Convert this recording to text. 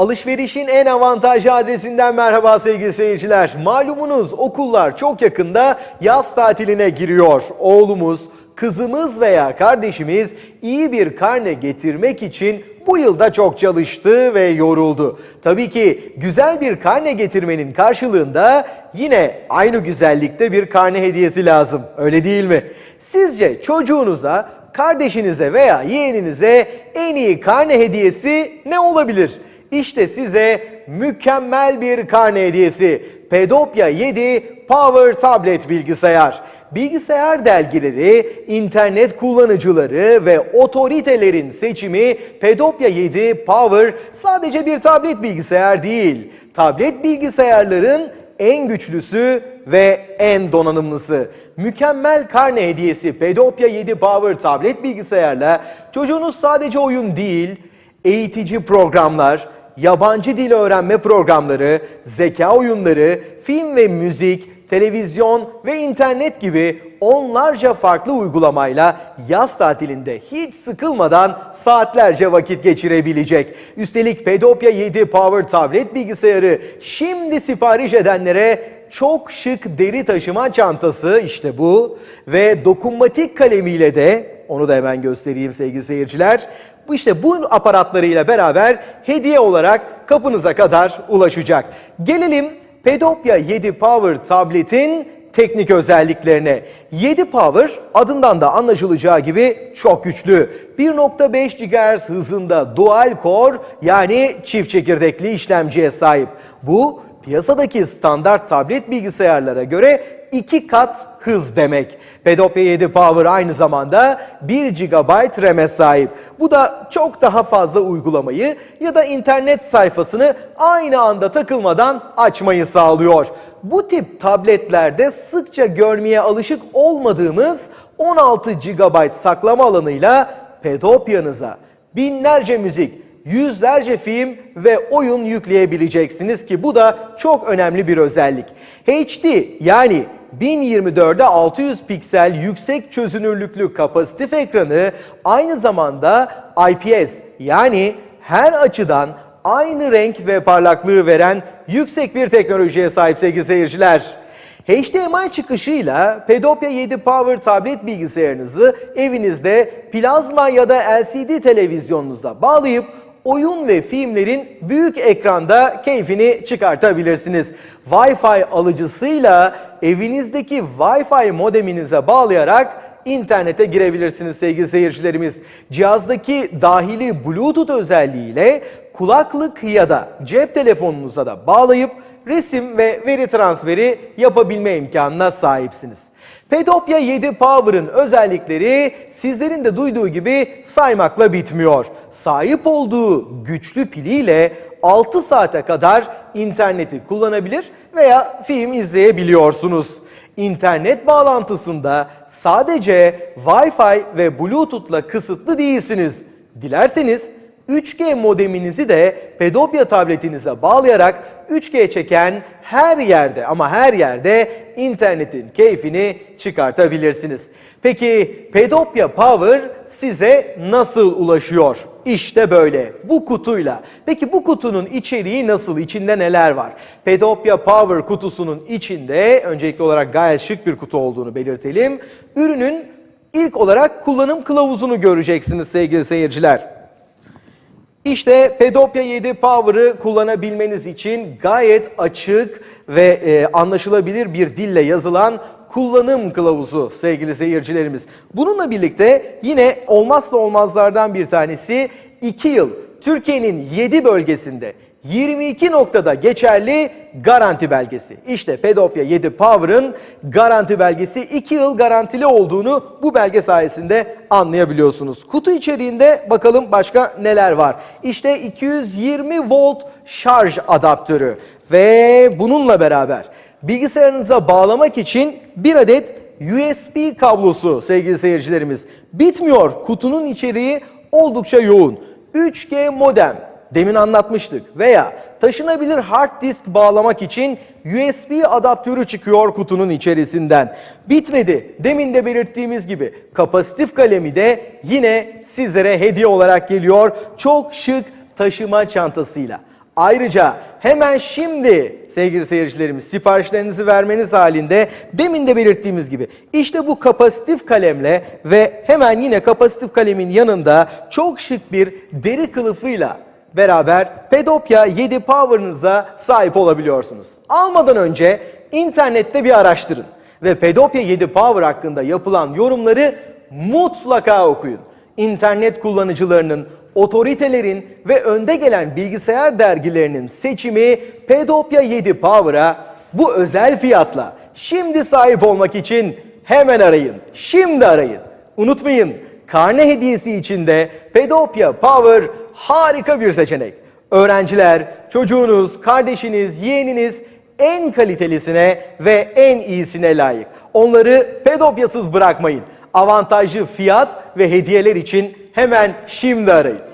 Alışverişin en avantajlı adresinden merhaba sevgili seyirciler. Malumunuz okullar çok yakında yaz tatiline giriyor. Oğlumuz, kızımız veya kardeşimiz iyi bir karne getirmek için bu yılda çok çalıştı ve yoruldu. Tabii ki güzel bir karne getirmenin karşılığında yine aynı güzellikte bir karne hediyesi lazım. Öyle değil mi? Sizce çocuğunuza, kardeşinize veya yeğeninize en iyi karne hediyesi ne olabilir? İşte size mükemmel bir karne hediyesi. Pedopya 7 Power Tablet bilgisayar. Bilgisayar dergileri, internet kullanıcıları ve otoritelerin seçimi Pedopya 7 Power sadece bir tablet bilgisayar değil. Tablet bilgisayarların en güçlüsü ve en donanımlısı. Mükemmel karne hediyesi Pedopya 7 Power tablet bilgisayarla çocuğunuz sadece oyun değil, eğitici programlar, yabancı dil öğrenme programları, zeka oyunları, film ve müzik, televizyon ve internet gibi onlarca farklı uygulamayla yaz tatilinde hiç sıkılmadan saatlerce vakit geçirebilecek. Üstelik Pedopya 7 Power tablet bilgisayarı şimdi sipariş edenlere çok şık deri taşıma çantası işte bu ve dokunmatik kalemiyle de onu da hemen göstereyim sevgili seyirciler. İşte bu aparatlarıyla beraber hediye olarak kapınıza kadar ulaşacak. Gelelim Pedopya 7 Power tabletin teknik özelliklerine. 7 Power adından da anlaşılacağı gibi çok güçlü. 1.5 GHz hızında dual core yani çift çekirdekli işlemciye sahip. Bu piyasadaki standart tablet bilgisayarlara göre 2 kat hız demek. Pedopya 7 Power aynı zamanda 1 GB RAM'e sahip. Bu da çok daha fazla uygulamayı ya da internet sayfasını aynı anda takılmadan açmayı sağlıyor. Bu tip tabletlerde sıkça görmeye alışık olmadığımız 16 GB saklama alanıyla Pedopya'nıza binlerce müzik, yüzlerce film ve oyun yükleyebileceksiniz ki bu da çok önemli bir özellik. HD yani 1024'e 600 piksel yüksek çözünürlüklü kapasitif ekranı aynı zamanda IPS yani her açıdan aynı renk ve parlaklığı veren yüksek bir teknolojiye sahip sevgili seyirciler. HDMI çıkışıyla Pedopya 7 Power tablet bilgisayarınızı evinizde plazma ya da LCD televizyonunuza bağlayıp oyun ve filmlerin büyük ekranda keyfini çıkartabilirsiniz. Wi-Fi alıcısıyla evinizdeki Wi-Fi modeminize bağlayarak internete girebilirsiniz sevgili seyircilerimiz. Cihazdaki dahili Bluetooth özelliğiyle kulaklık ya da cep telefonunuza da bağlayıp resim ve veri transferi yapabilme imkanına sahipsiniz. Pedopya 7 Power'ın özellikleri sizlerin de duyduğu gibi saymakla bitmiyor. Sahip olduğu güçlü piliyle 6 saate kadar interneti kullanabilir veya film izleyebiliyorsunuz. İnternet bağlantısında sadece Wi-Fi ve Bluetooth'la kısıtlı değilsiniz. Dilerseniz 3G modeminizi de Pedopya tabletinize bağlayarak 3G çeken her yerde ama her yerde internetin keyfini çıkartabilirsiniz. Peki Pedopya Power size nasıl ulaşıyor? İşte böyle bu kutuyla. Peki bu kutunun içeriği nasıl? İçinde neler var? Pedopya Power kutusunun içinde öncelikli olarak gayet şık bir kutu olduğunu belirtelim. Ürünün ilk olarak kullanım kılavuzunu göreceksiniz sevgili seyirciler. İşte Pedopya 7 Power'ı kullanabilmeniz için gayet açık ve e, anlaşılabilir bir dille yazılan kullanım kılavuzu sevgili seyircilerimiz. Bununla birlikte yine olmazsa olmazlardan bir tanesi 2 yıl Türkiye'nin 7 bölgesinde 22 noktada geçerli garanti belgesi. İşte Pedopya 7 Power'ın garanti belgesi 2 yıl garantili olduğunu bu belge sayesinde anlayabiliyorsunuz. Kutu içeriğinde bakalım başka neler var. İşte 220 volt şarj adaptörü ve bununla beraber bilgisayarınıza bağlamak için bir adet USB kablosu sevgili seyircilerimiz. Bitmiyor kutunun içeriği oldukça yoğun. 3G modem demin anlatmıştık veya taşınabilir hard disk bağlamak için USB adaptörü çıkıyor kutunun içerisinden. Bitmedi. Demin de belirttiğimiz gibi kapasitif kalemi de yine sizlere hediye olarak geliyor. Çok şık taşıma çantasıyla. Ayrıca hemen şimdi sevgili seyircilerimiz siparişlerinizi vermeniz halinde demin de belirttiğimiz gibi işte bu kapasitif kalemle ve hemen yine kapasitif kalemin yanında çok şık bir deri kılıfıyla beraber Pedopya 7 Power'ınıza sahip olabiliyorsunuz. Almadan önce internette bir araştırın ve Pedopya 7 Power hakkında yapılan yorumları mutlaka okuyun. İnternet kullanıcılarının, otoritelerin ve önde gelen bilgisayar dergilerinin seçimi Pedopya 7 Power'a bu özel fiyatla şimdi sahip olmak için hemen arayın. Şimdi arayın. Unutmayın karne hediyesi için de Pedopya Power harika bir seçenek. Öğrenciler, çocuğunuz, kardeşiniz, yeğeniniz en kalitelisine ve en iyisine layık. Onları pedopyasız bırakmayın. Avantajlı fiyat ve hediyeler için hemen şimdi arayın.